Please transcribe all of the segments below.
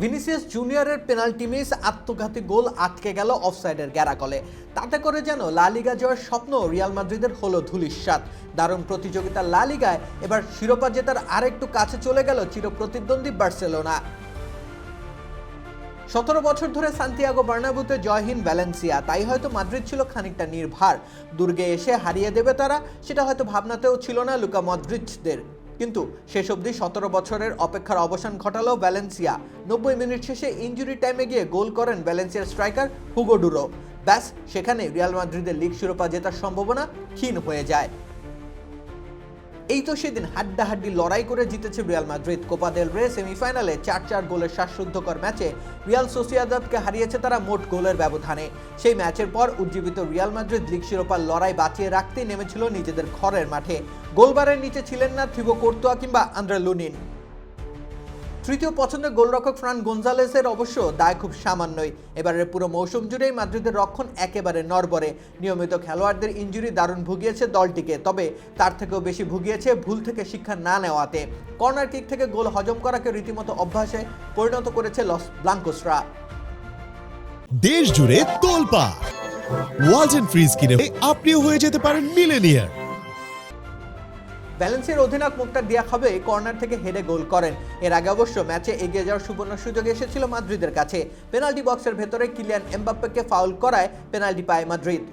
Vinicius জুনিয়রের penalty miss, আত্মঘাতী গোল আটকে গেল অফসাইডের গ্যারাকলে তাতে করে যেন লা লিগা জয়ের স্বপ্ন রিয়াল মাদ্রিদের হলো ধুলিস্বাদ দারুণ প্রতিযোগিতা লা লিগায়, এবার শিরোপা জেতার আরেকটু কাছে চলে গেল চিরপ্রতিদ্বন্দ্বী বার্সেলোনা। সতেরো বছর ধরে সান্তিয়াগো বার্নাবুতে জয়হীন ভ্যালেন্সিয়া, তাই হয়তো মাদ্রিদ ছিল খানিকটা নির্ভার। দুর্গে এসে হারিয়ে দেবে তারা, সেটা হয়তো ভাবনাতেও ছিল না লুকা মদ্রিচদের কিন্তু শেষ অবধি সতেরো বছরের অপেক্ষার অবসান ঘটালো ভ্যালেন্সিয়া। নব্বই মিনিট শেষে ইঞ্জুরি টাইমে গিয়ে গোল করেন ভ্যালেন্সিয়ার স্ট্রাইকার হুগোডুরো ব্যাস, সেখানে রিয়াল মাদ্রিদের লিগ শিরোপা জেতার সম্ভাবনা ক্ষীণ হয়ে যায়। এই তো সেদিন হাড্ডাহাড্ডি লড়াই করে জিতেছে রিয়াল মাদ্রিদ। কোপা দেল রে সেমিফাইনালে চার চার গোলের শ্বাসরুদ্ধকর ম্যাচে রিয়াল সোসিয়াদাদকে হারিয়েছে তারা মোট গোলের ব্যবধানে। সেই ম্যাচের পর উজ্জীবিত রিয়াল মাদ্রিদ লিগ শিরোপার লড়াই বাঁচিয়ে রাখতে নেমেছিল নিজেদের ঘরের মাঠে। গোলবারের নিচে ছিলেন না থিবো কোর্তোয়া কিংবা আন্দ্রে লুনিন। তৃতীয় পছন্দের গোলরক্ষক ফ্রান গোনজালেসের অবশ্য দায় খুব সামান্যই। এবারের পুরো মৌসুম জুড়েই মাদ্রিদের রক্ষণ একেবারে নড়বড়ে। নিয়মিত খেলোয়াড়দের ইঞ্জুরি দারুণ ভুগিয়েছে দলটিকে, তবে তার থেকেও বেশি ভুগিয়েছে ভুল থেকে শিক্ষা না নেওয়াতে। কর্নার কিক থেকে গোল হজম করাকে রীতিমতো অভ্যাসে পরিণত করেছে লস ব্লাঙ্কোসরা। দেশ জুড়ে তোলপা ওয়ালটন ফ্রিজ কিনে আপনিও হয়ে যেতে পারেন মিলেনিয়ার। ব্যালেন্সের অধিনায়ক মুক্তার দিয়া খাবে কর্নার থেকে হেডে গোল করেন। এর আগে অবশ্য ম্যাচে এগিয়ে যাওয়ার সুবর্ণ সুযোগ এসেছিল মাদ্রিদের কাছে। পেনাল্টি বক্সের ভেতরে কিলিয়ান এমবাপ্পেকে ফাউল করায় পেনাল্টি পায় মাদ্রিদ।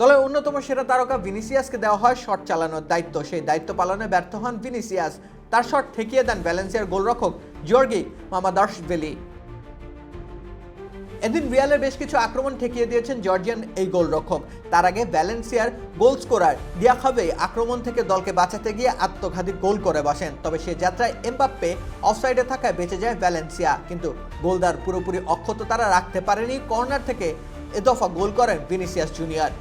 দলের অন্যতম সেরা তারকা ভিনিসিয়াসকে দেওয়া হয় শট চালানোর দায়িত্ব। সেই দায়িত্ব পালনে ব্যর্থ হন ভিনিসিয়াস। তার শট ঠেকিয়ে দেন ভ্যালেন্সিয়ার গোলরক্ষক জর্গি মামাদার্শভেলি। এদিন রিয়ালের বেশ কিছু আক্রমণ ঠেকিয়ে দিয়েছেন জর্জিয়ান এই গোলরক্ষক। তার আগে ভ্যালেন্সিয়ার গোল স্কোরার দিয়াখাবে আক্রমণ থেকে দলকে বাঁচাতে গিয়ে আত্মঘাতী গোল করে বসেন। তবে সে যাত্রায় এমবাপ্পে অফসাইডে থাকায় বেঁচে যায় ভ্যালেন্সিয়া। কিন্তু গোলদার পুরোপুরি অক্ষত তারা রাখতে পারেনি। কর্নার থেকে এ দফা গোল করেন ভিনিসিয়াস জুনিয়র।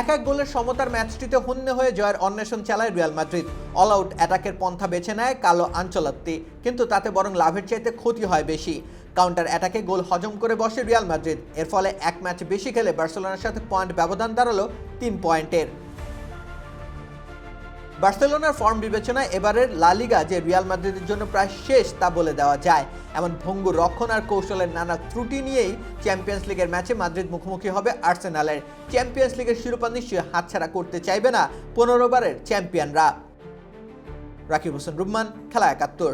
এক এক গোলের সমতার ম্যাচটিতে হন্যে হয়ে জয়ের অন্বেষণ চালায় রিয়াল মাদ্রিদ। অল আউট অ্যাটাকের পন্থা বেছে নেয় কালো আঞ্চলাত্তি। কিন্তু তাতে বরং লাভের চাইতে ক্ষতি হয় বেশি। কাউন্টার অ্যাটাকে গোল হজম করে বসে রিয়াল মাদ্রিদ। এর ফলে এক ম্যাচ বেশি খেলে বার্সেলোনার সাথে পয়েন্ট ব্যবধান দাঁড়াল তিন পয়েন্টের। বার্সেলোনার ফর্ম বিবেচনায় এবারের লা লিগা যে রিয়াল মাদ্রিদের জন্য প্রায় শেষ তা বলে দেওয়া যায়। এমন ভঙ্গুর রক্ষণ আর কৌশলের নানা ত্রুটি নিয়েই চ্যাম্পিয়ন্স লিগের ম্যাচে মাদ্রিদ মুখোমুখি হবে আর্সেনালের। চ্যাম্পিয়ন্স লিগের শিরোপা নিশ্চয়ই হাতছাড়া করতে চাইবে না পনেরো বারের চ্যাম্পিয়নরা। রাকিব হোসেন রুম্মান, খেলা একাত্তর।